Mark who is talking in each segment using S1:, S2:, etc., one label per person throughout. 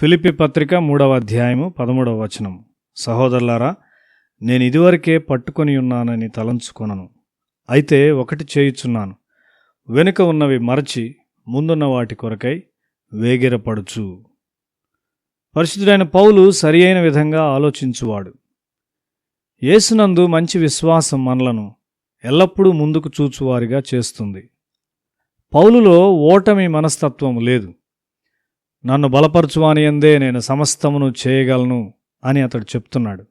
S1: ఫిలిపి పత్రిక మూడవ అధ్యాయము పదమూడవ వచనం. సహోదరులారా నేను ఇదివరకే పట్టుకొని ఉన్నానని తలంచుకొనను. అయితే ఒకటి చేయుచున్నాను. వెనుక ఉన్నవి మరచి ముందున్న వాటి కొరకై వేగిరపడుచు. పరిశుద్ధుడైన పౌలు సరి అయిన విధంగా ఆలోచించువాడు. యేసునందు మంచి విశ్వాసం మనలను ఎల్లప్పుడూ ముందుకు చూచువారిగా చేస్తుంది. పౌలులో ఓటమి మనస్తత్వం లేదు. నన్ను బలపరచువాని ఎందే నేను సమస్తమును చేయగలను అని అతడు చెప్తున్నాడు.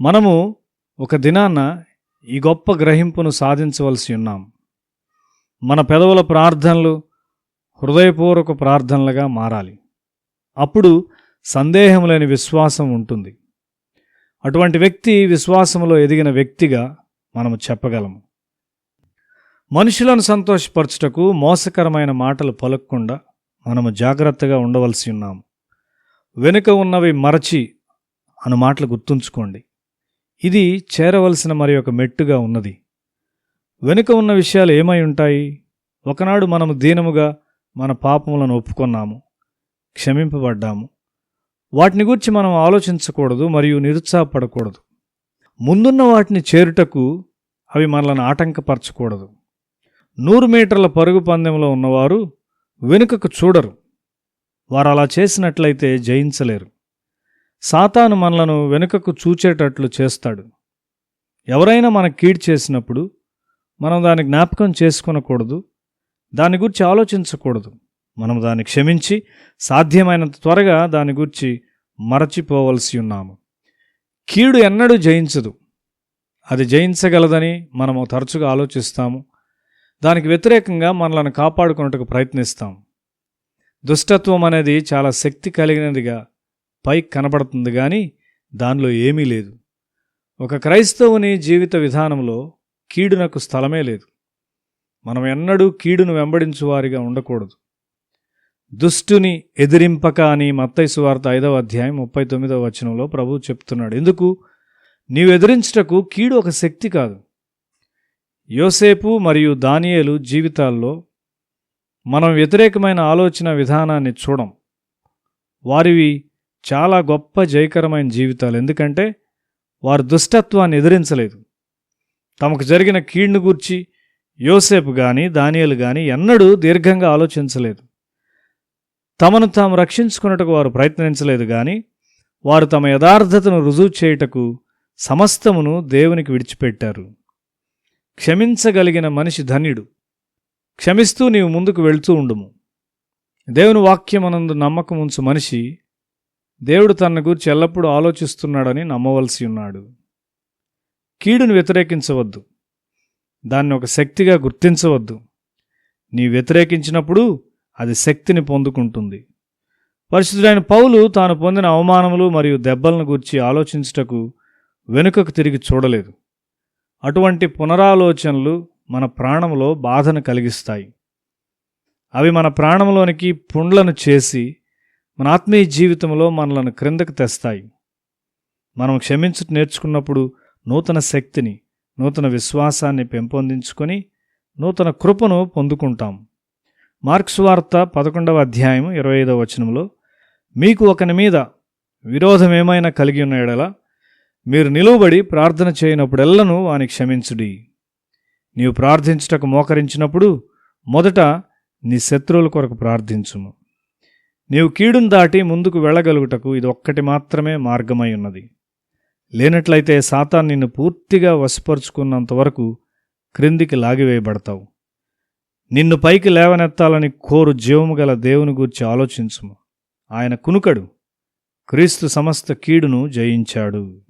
S1: మనము ఒక దినాన్న ఈ గొప్ప గ్రహింపును సాధించవలసి ఉన్నాం. మన పెదవుల ప్రార్థనలు హృదయపూర్వక ప్రార్థనలుగా మారాలి. అప్పుడు సందేహం లేని విశ్వాసం ఉంటుంది. అటువంటి వ్యక్తి విశ్వాసములో ఎదిగిన వ్యక్తిగా మనము చెప్పగలము. మనుషులను సంతోషపరచుటకు మోసకరమైన మాటలు పలకకుండా మనము జాగ్రత్తగా ఉండవలసి ఉన్నాము వెనుక ఉన్నవి మరచి అను మాటలు గుర్తుంచుకోండి. ఇది చేరవలసిన మరి ఒక మెట్టుగా ఉన్నది. వెనుక ఉన్న విషయాలు ఏమై ఉంటాయి? ఒకనాడు మనము దీనముగా మన పాపములను ఒప్పుకొన్నాము క్షమింపబడ్డాము. వాటిని గురించి మనం ఆలోచించకూడదు మరియు నిరుత్సాహపడకూడదు. ముందున్న వాటిని చేరుటకు అవి మనలను ఆటంకపరచకూడదు. నూరు మీటర్ల పరుగు పందెంలో ఉన్నవారు వెనుకకు చూడరు. వారు అలా చేసినట్లయితే జయించలేరు. సాతాను మనలను వెనుకకు చూచేటట్లు చేస్తాడు. ఎవరైనా మన కీడ్ చేసినప్పుడు మనం దాని జ్ఞాపకం చేసుకునకూడదు. దాని గురించి ఆలోచించకూడదు. మనం దాన్ని క్షమించి సాధ్యమైనంత త్వరగా దాని గురించి మరచిపోవలసి ఉన్నాము. కీడు ఎన్నడూ జయించదు. అది జయించగలదని మనము తరచుగా ఆలోచిస్తాము. దానికి వ్యతిరేకంగా మనలను కాపాడుకున్నట్టుకు ప్రయత్నిస్తాం. దుష్టత్వం అనేది చాలా శక్తి కలిగినదిగా పై కనబడుతుంది కానీ దానిలో ఏమీ లేదు. ఒక క్రైస్తవుని జీవిత విధానంలో కీడునకు స్థలమే లేదు. మనం ఎన్నడూ కీడును వెంబడించువారిగా ఉండకూడదు. దుష్టుని ఎదిరింపక అని మత్తైసు వార్త ఐదవ అధ్యాయం ముప్పై తొమ్మిదవ వచనంలో ప్రభువు చెప్తున్నాడు. ఎందుకు? నీవు ఎదిరించుటకు కీడు ఒక శక్తి కాదు. యోసేపు మరియు దానియేలు జీవితాల్లో మనం వ్యతిరేకమైన ఆలోచన విధానాన్ని చూడం. వారివి చాలా గొప్ప జయకరమైన జీవితాలు. ఎందుకంటే వారు దుష్టత్వాన్ని ఎదిరించలేదు. తమకు జరిగిన కీడును గూర్చి యోసేపు కానీ దానియలు కానీ ఎన్నడూ దీర్ఘంగా ఆలోచించలేదు. తమను తాము రక్షించుకున్నట్టుకు వారు ప్రయత్నించలేదు కానీ వారు తమ యథార్థతను రుజువు చేయుటకు సమస్తమును దేవునికి విడిచిపెట్టారు. క్షమించగలిగిన మనిషి ధన్యుడు. క్షమిస్తూ నీవు ముందుకు వెళ్తూ ఉండుము. దేవుని వాక్యమనందు నమ్మకం ఉంచు మనిషి దేవుడు తన గురించి ఎల్లప్పుడూ ఆలోచిస్తున్నాడని నమ్మవలసి ఉన్నాడు. కీడును వ్యతిరేకించవద్దు. దాన్ని ఒక శక్తిగా గుర్తించవద్దు. నీ వ్యతిరేకించినప్పుడు అది శక్తిని పొందుకుంటుంది. పరిశుద్ధుడైన పౌలు తాను పొందిన అవమానములు మరియు దెబ్బలను గురించి ఆలోచించుటకు వెనుకకు తిరిగి చూడలేదు. అటువంటి పునరాలోచనలు మన ప్రాణంలో బాధను కలిగిస్తాయి. అవి మన ప్రాణంలోనికి పుండ్లను చేసి మన ఆత్మీయ జీవితంలో మనలను క్రిందకు తెస్తాయి. మనం క్షమించుట నేర్చుకున్నప్పుడు నూతన శక్తిని నూతన విశ్వాసాన్ని పెంపొందించుకొని నూతన కృపను పొందుకుంటాం. మార్క్స్ వార్త పదకొండవ అధ్యాయం ఇరవై ఐదవ వచనంలో మీకు ఒకని మీద విరోధం ఏమైనా కలిగి ఉన్న ఎడలా మీరు నిలువబడి ప్రార్థన చేయనప్పుడెల్లను వాని క్షమించుడి. నీవు ప్రార్థించుటకు మోకరించినప్పుడు మొదట నీ శత్రువుల కొరకు ప్రార్థించుము. నీవు కీడును దాటి ముందుకు వెళ్ళగలుగుటకు ఇది ఒక్కటి మాత్రమే మార్గమై ఉన్నది. లేనట్లయితే సాతాన్ నిన్ను పూర్తిగా వశపరుచుకున్నంత వరకు క్రిందికి లాగివేయబడతావు. నిన్ను పైకి లేవనెత్తాలని కోరు జీవము గల దేవుని గూర్చి ఆలోచించుము. ఆయన కునుకడు. క్రీస్తు సమస్త కీడును జయించాడు.